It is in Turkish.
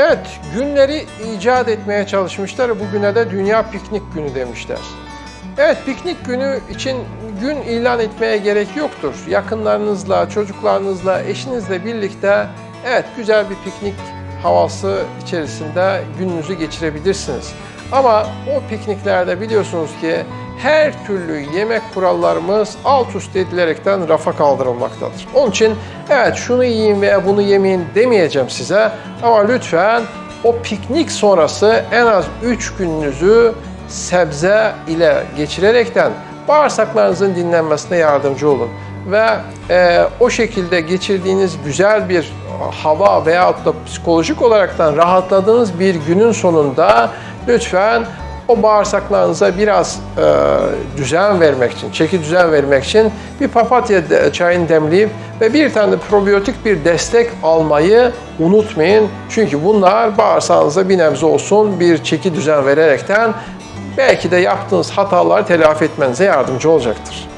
Evet, günleri icat etmeye çalışmışlar. Bugüne de Dünya Piknik Günü demişler. Evet, piknik günü için gün ilan etmeye gerek yoktur. Yakınlarınızla, çocuklarınızla, eşinizle birlikte evet güzel bir piknik havası içerisinde gününüzü geçirebilirsiniz. Ama o pikniklerde biliyorsunuz ki her türlü yemek kurallarımız alt üst edilerekten rafa kaldırılmaktadır. Onun için evet şunu yiyin veya bunu yemeyin demeyeceğim size ama lütfen o piknik sonrası en az 3 gününüzü sebze ile geçirerekten bağırsaklarınızın dinlenmesine yardımcı olun. Ve e, o şekilde geçirdiğiniz güzel bir hava veyahut da psikolojik olaraktan rahatladığınız bir günün sonunda lütfen o bağırsaklarınıza biraz e, düzen vermek için, çeki düzen vermek için bir papatya çayını demleyip ve bir tane probiyotik bir destek almayı unutmayın. Çünkü bunlar bağırsağınıza bir nebze olsun bir çeki düzen vererekten belki de yaptığınız hataları telafi etmenize yardımcı olacaktır.